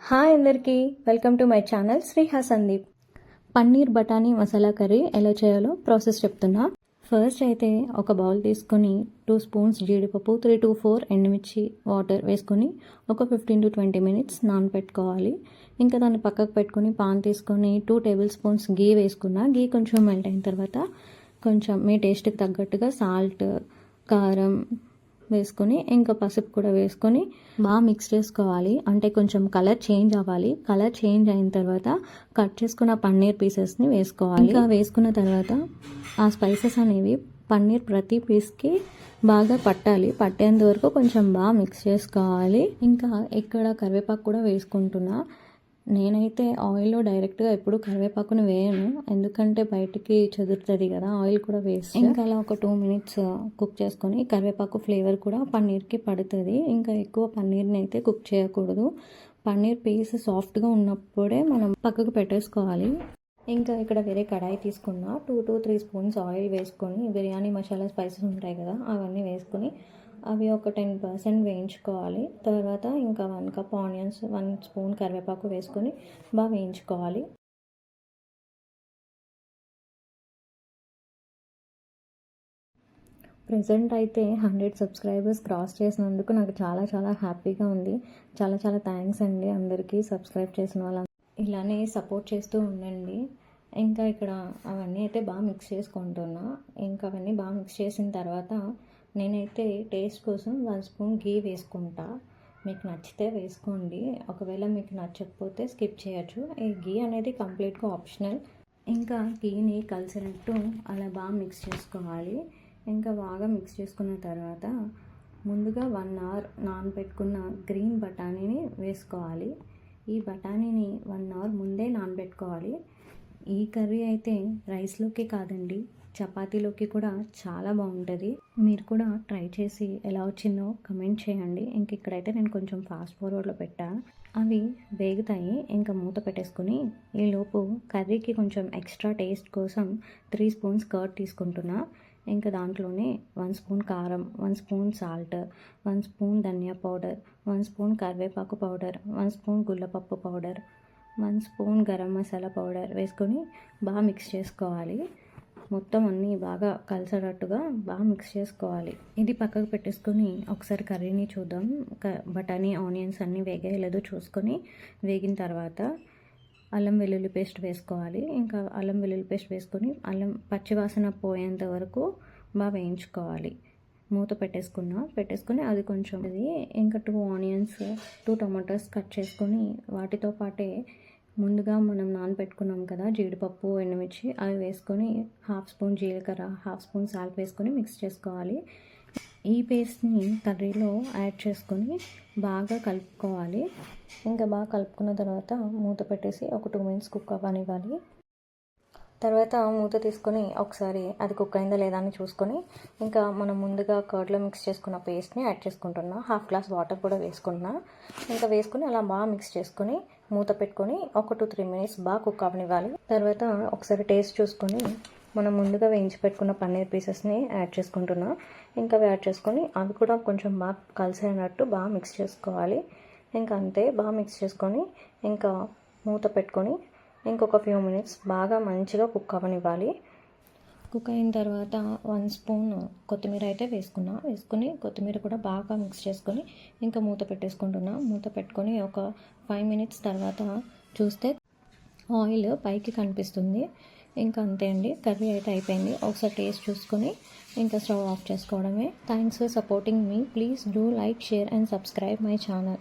Hi అందరికీ welcome to my channel Sriha Sandeep. Paneer batani masala curry ఎలా చేయాలో process చెప్తున్నా. ఫస్ట్ అయితే ఒక బౌల్ తీసుకొని టూ స్పూన్స్ జీడిపప్పు త్రీ టు ఫోర్ ఎండుమిర్చి వాటర్ వేసుకొని ఒక ఫిఫ్టీన్ టు ట్వంటీ మినిట్స్ నానబెట్టుకోవాలి ఇంకా దాన్ని పక్కకు పెట్టుకొని పాన్ తీసుకొని టూ టేబుల్ స్పూన్స్ గీ వేసుకున్నా. గీ కొంచెం మెల్ట్ అయిన తర్వాత కొంచెం మీ టేస్ట్కి తగ్గట్టుగా సాల్ట్ కారం వేసుకొని ఇంకా పసుపు కూడా వేసుకొని బాగా మిక్స్ చేసుకోవాలి. అంటే కొంచెం కలర్ చేంజ్ అవ్వాలి. కలర్ చేంజ్ అయిన తర్వాత కట్ చేసుకున్న పన్నీర్ పీసెస్ని వేసుకోవాలి. ఇంకా వేసుకున్న తర్వాత ఆ స్పైసెస్ అనేవి పన్నీర్ ప్రతి పీస్కి బాగా పట్టాలి. పట్టేంత వరకు కొంచెం బాగా మిక్స్ చేసుకోవాలి. ఇంకా ఇక్కడ కరివేపాకు కూడా వేసుకుంటున్నా. నేనైతే ఆయిల్లో డైరెక్ట్గా ఎప్పుడు కరివేపాకుని వేయను. ఎందుకంటే బయటికి చెదురుతుంది కదా ఆయిల్ కూడా వేసి ఇంకా అలా ఒక టూ మినిట్స్ కుక్ చేసుకొని కరివేపాకు ఫ్లేవర్ కూడా పన్నీర్కి పడుతుంది. ఇంకా ఎక్కువ పన్నీర్ని అయితే కుక్ చేయకూడదు. పన్నీర్ పీస్ సాఫ్ట్గా ఉన్నప్పుడే మనం పక్కకు పెట్టేసుకోవాలి. ఇంకా ఇక్కడ వేరే కడాయి తీసుకున్న. Two two three spoons oil వేసుకొని బిర్యానీ మసాలా స్పైసెస్ ఉంటాయి కదా అవన్నీ వేసుకొని అవి ఒక టెన్ పర్సెంట్ వేయించుకోవాలి. తర్వాత ఇంకా one cup onions one spoon కరివేపాకు వేసుకొని బాగా వేయించుకోవాలి. ప్రజెంట్ అయితే హండ్రెడ్ సబ్స్క్రైబర్స్ క్రాస్ చేసినందుకు నాకు చాలా చాలా హ్యాపీగా ఉంది. చాలా చాలా థ్యాంక్స్ అండి అందరికీ సబ్స్క్రైబ్ చేసిన వాళ్ళ ఇలానే సపోర్ట్ చేస్తూ ఉండండి. ఇంకా ఇక్కడ అవన్నీ అయితే బాగా మిక్స్ చేసుకుంటున్నా. ఇంకా అవన్నీ బాగా మిక్స్ చేసిన తర్వాత నేనైతే టేస్ట్ కోసం వన్ స్పూన్ గీ వేసుకుంటా. మీకు నచ్చితే వేసుకోండి. ఒకవేళ మీకు నచ్చకపోతే స్కిప్ చేయొచ్చు. ఈ గీ అనేది కంప్లీట్గా ఆప్షనల్. ఇంకా గీని కలిసినట్టు అలా బాగా మిక్స్ చేసుకోవాలి. ఇంకా బాగా మిక్స్ చేసుకున్న తర్వాత ముందుగా వన్ అవర్ నానబెట్టుకున్న గ్రీన్ బఠానీని వేసుకోవాలి. ఈ బఠానీని వన్ అవర్ ముందే నానబెట్టుకోవాలి. ఈ కర్రీ అయితే రైస్లోకి కాదండి. చపాతీలోకి కూడా చాలా బాగుంటుంది. మీరు కూడా ట్రై చేసి ఎలా వచ్చిందో కమెంట్ చేయండి. ఇంక ఇక్కడైతే నేను కొంచెం ఫాస్ట్ ఫార్వర్డ్లో పెట్టా. అవి వేగుతాయి. ఇంకా మూత పెట్టేసుకుని ఈలోపు కర్రీకి కొంచెం ఎక్స్ట్రా టేస్ట్ కోసం త్రీ స్పూన్స్ కర్డ్ తీసుకుంటున్నా. ఇంకా దాంట్లోనే వన్ స్పూన్ కారం one spoon salt one spoon ధనియా పౌడర్ వన్ స్పూన్ కరివేపాకు powder one spoon గుల్లపప్పు powder one spoon garam masala powder వేసుకొని బాగా మిక్స్ చేసుకోవాలి. మొత్తం అన్నీ బాగా కలిసేటట్టుగా బాగా మిక్స్ చేసుకోవాలి. ఇది పక్కకు పెట్టేసుకొని ఒకసారి కర్రీని చూద్దాం. బఠానీ ఆనియన్స్ అన్నీ వేగేయలేదో చూసుకొని వేగిన తర్వాత అల్లం వెల్లుల్లి పేస్ట్ వేసుకోవాలి. ఇంకా అల్లం వెల్లుల్లి పేస్ట్ వేసుకొని అల్లం పచ్చివాసన పోయేంత వరకు బాగా వేయించుకోవాలి. మూత పెట్టేసుకున్నా పెట్టేసుకొని అది కొంచెం అది ఇంకా two onions two tomatoes cut చేసుకొని వాటితో పాటే ముందుగా మనం నానబెట్టుకున్నాం కదా జీడిపప్పు ఎండుమిర్చి అవి వేసుకొని హాఫ్ స్పూన్ జీలకర్ర హాఫ్ స్పూన్ సాల్ట్ వేసుకొని మిక్స్ చేసుకోవాలి. ఈ పేస్ట్ని కర్రీలో యాడ్ చేసుకొని బాగా కలుపుకోవాలి. ఇంకా బాగా కలుపుకున్న తర్వాత మూత పెట్టేసి ఒక టూ మినిట్స్ కుక్ అవ్వనివ్వాలి. తర్వాత మూత తీసుకొని ఒకసారి అది కుక్ అయిందా లేదా అని చూసుకొని ఇంకా మనం ముందుగా కర్డ్లో మిక్స్ చేసుకున్న పేస్ట్ని యాడ్ చేసుకుంటున్నా. హాఫ్ గ్లాస్ వాటర్ కూడా వేసుకుంటున్నా. ఇంకా వేసుకొని అలా బాగా మిక్స్ చేసుకొని మూత పెట్టుకొని ఒక టూ త్రీ మినిట్స్ బాగా కుక్ అవనివ్వాలి. తర్వాత ఒకసారి టేస్ట్ చూసుకొని మనం ముందుగా వేయించి పెట్టుకున్న పన్నీర్ పీసెస్ని యాడ్ చేసుకుంటున్నా. ఇంకా అవి యాడ్ చేసుకొని అవి కూడా కొంచెం బాగా కలిసేనట్టు బాగా మిక్స్ చేసుకోవాలి. ఇంకా అంతే బాగా మిక్స్ చేసుకొని ఇంకా మూత పెట్టుకొని ఇంకొక ఫ్యూ మినిట్స్ బాగా మంచిగా కుక్ అవ్వనివ్వాలి. కుక్ అయిన తర్వాత వన్ స్పూన్ కొత్తిమీర అయితే వేసుకున్నా. వేసుకుని కొత్తిమీర కూడా బాగా మిక్స్ చేసుకొని ఇంకా మూత పెట్టేసుకుంటున్నా. మూత పెట్టుకొని ఒక ఫైవ్ మినిట్స్ తర్వాత చూస్తే ఆయిల్ పైకి కనిపిస్తుంది. ఇంకా అంతే అండి. కర్రీ అయితే అయిపోయింది. ఒకసారి టేస్ట్ చూసుకొని ఇంకా స్టవ్ ఆఫ్ చేసుకోవడమే. Thanks for supporting me please do like share and subscribe my channel